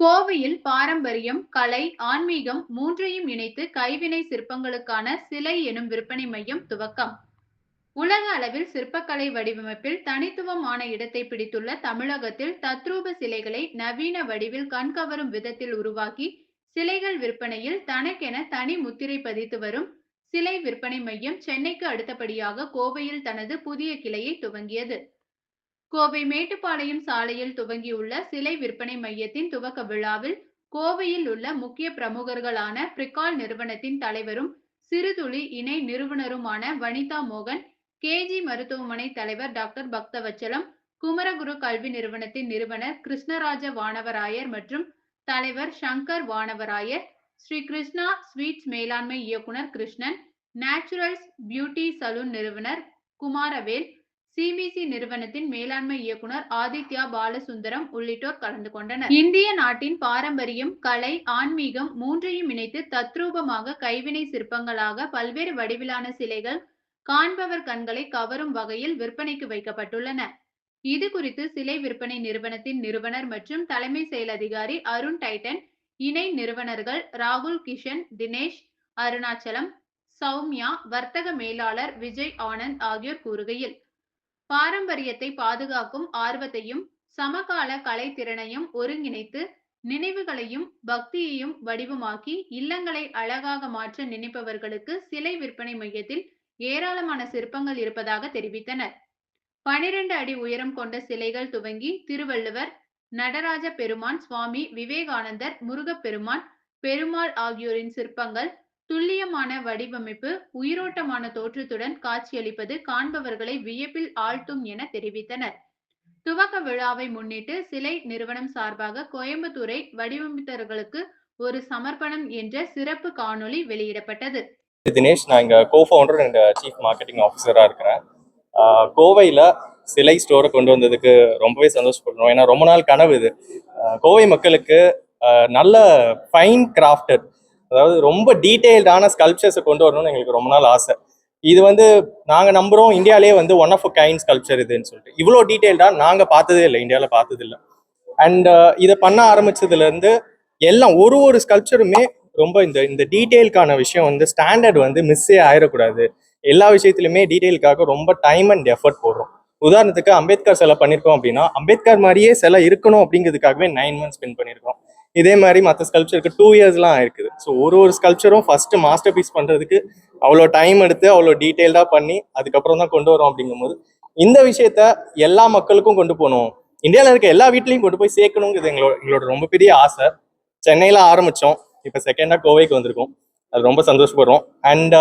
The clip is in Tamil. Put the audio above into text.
கோவையில் பாரம்பரியம் கலை ஆன்மீகம் மூன்றையும் இணைத்து கைவினை சிற்பங்களுக்கான சிலை எனும் விற்பனை மையம் துவக்கம். உலக அளவில் சிற்பக்கலை வடிவமைப்பில் தனித்துவமான இடத்தை பிடித்துள்ள தமிழகத்தில் தத்ரூப சிலைகளை நவீன வடிவில் கண்கவரும் விதத்தில் உருவாக்கி சிலைகள் விற்பனையில் தனக்கென தனி முத்திரை பதித்து வரும் சிலை விற்பனை மையம் சென்னைக்கு அடுத்தபடியாக கோவையில் தனது புதிய கிளையை துவங்கியது. கோவை மேட்டுப்பாளையம் சாலையில் துவங்கியுள்ள சிலை விற்பனை மையத்தின் துவக்க விழாவில் கோவையில் உள்ள முக்கிய பிரமுகர்களான பிரிகால் நிறுவனத்தின் தலைவரும் சிறுதுளி இணை நிறுவனருமான வனிதா மோகன் கேஜி மருத்துவமனை தலைவர் டாக்டர் பக்தவச்சலம் குமரகுரு கல்வி நிறுவனத்தின் நிறுவனர் கிருஷ்ணராஜ வானவராயர் மற்றும் தலைவர் சங்கர் வானவராயர் ஸ்ரீ கிருஷ்ணா ஸ்வீட்ஸ் மேலாண்மை இயக்குனர் கிருஷ்ணன் நேச்சுரல்ஸ் பியூட்டி சலூன் நிறுவனர் குமாரவேல் சிபிசி நிறுவனத்தின் மேலாண்மை இயக்குனர் ஆதித்யா பாலசுந்தரம் உள்ளிட்டோர் கலந்து கொண்டனர். இந்திய நாட்டின் பாரம்பரியம் கலை ஆன்மீகம் மூன்றையும் இணைத்து தத்ரூபமாக கைவினை சிற்பங்களாக பல்வேறு வடிவிலான சிலைகள் காண்பவர் கண்களை கவரும் வகையில் விற்பனைக்கு வைக்கப்பட்டுள்ளன. இது குறித்து சிலை விற்பனை நிறுவனத்தின் நிறுவனர் மற்றும் தலைமை செயல் அதிகாரி அருண் டைட்டன் இணை நிறுவனர்கள் ராகுல் கிஷன் தினேஷ் அருணாச்சலம் சௌமியா வர்த்தக மேலாளர் விஜய் ஆனந்த் ஆகியோர் கூறுகையில் பாரம்பரியத்தை பாதுகாக்கும் ஆர்வத்தையும் சமகால கலைத்திறனையும் ஒருங்கிணைத்து நினைவுகளையும் பக்தியையும் வடிவமாக்கி இல்லங்களை அழகாக மாற்ற நினைப்பவர்களுக்கு சிலை விற்பனை மையத்தில் ஏராளமான சிற்பங்கள் இருப்பதாக தெரிவித்தனர். பனிரெண்டு அடி உயரம் கொண்ட சிலைகள் துவங்கி திருவள்ளுவர் நடராஜ பெருமான் சுவாமி விவேகானந்தர் முருகப்பெருமான் பெருமாள் ஆகியோரின் சிற்பங்கள் துல்லியமான வடிவமைப்பு உயிரோட்டமான தோற்றத்துடன் காட்சியளிப்பது காண்பவர்களை வியப்பில் ஆழ்த்தும் என தெரிவித்தனர். துவக்க விழாவை முன்னிட்டு சிலை நிறுவனம் சார்பாக கோயம்புத்தூரை வடிவமைத்தவர்களுக்கு ஒரு சமர்ப்பணம் என்ற சிறப்பு காணொளி வெளியிடப்பட்டது. தினேஷ் நான் இங்கே கோஃபவுண்டர் அண்ட் சீஃப் மார்க்கெட்டிங் ஆஃபீஸராக இருக்கிறேன். கோவையில் சிலை ஸ்டோரை கொண்டு வந்ததுக்கு ரொம்பவே சந்தோஷப்படுறோம் ஏன்னா ரொம்ப நாள் கனவு இது. கோவை மக்களுக்கு நல்ல ஃபைன் கிராஃப்டட் அதாவது ரொம்ப டீட்டெயில்டான ஸ்கல்ப்சர்ஸை கொண்டு வரணும்னு எங்களுக்கு ரொம்ப நாள் ஆசை. இது வந்து நாங்கள் நம்புகிறோம் இந்தியாவிலே வந்து one of a kind sculpture இதுன்னு சொல்லிட்டு. இவ்வளோ டீட்டெயில்டாக நாங்கள் பார்த்ததே இல்லை இந்தியாவில் பார்த்ததில்லை அண்ட் இதை பண்ண ஆரம்பிச்சதுலேருந்து எல்லாம் ஒரு ஒரு ஸ்கல்ப்சருமே ரொம்ப இந்த இந்த டீட்டெயிலுக்கான விஷயம் வந்து ஸ்டாண்டர்ட் வந்து மிஸ்ஸே ஆயிடக்கூடாது எல்லா விஷயத்துலையுமே டீட்டெயிலுக்காக ரொம்ப டைம் அண்ட் எஃபர்ட் போடுறோம். உதாரணத்துக்கு அம்பேத்கர் சிலை பண்ணியிருக்கோம் அப்படின்னா அம்பேத்கர் மாதிரியே சிலை இருக்கணும் அப்படிங்கிறதுக்காகவே நைன் மந்த்ஸ் ஸ்பெண்ட் பண்ணியிருக்கோம் இதே மாதிரி மற்ற ஸ்கல்ப்சருக்கு டூ இயர்ஸ்லாம் ஆயிருக்குது. ஸோ ஒரு ஒரு ஸ்கல்ப்சரும் ஃபஸ்ட்டு மாஸ்டர் பீஸ் பண்ணுறதுக்கு அவ்வளோ டைம் எடுத்து அவ்வளோ டீட்டெயில்டாக பண்ணி அதுக்கப்புறம் தான் கொண்டு வரோம் அப்படிங்கும்போது இந்த விஷயத்த எல்லா மக்களுக்கும் கொண்டு போகணும். இந்தியாவில் இருக்க எல்லா வீட்லையும் கொண்டு போய் சேர்க்கணுங்கிறது எங்களோட எங்களோட ரொம்ப பெரிய ஆசை. சென்னையில் ஆரம்பித்தோம் இப்போ செகண்டாக கோவைக்கு வந்திருக்கோம். அது ரொம்ப சந்தோஷப்படுறோம். அண்ட்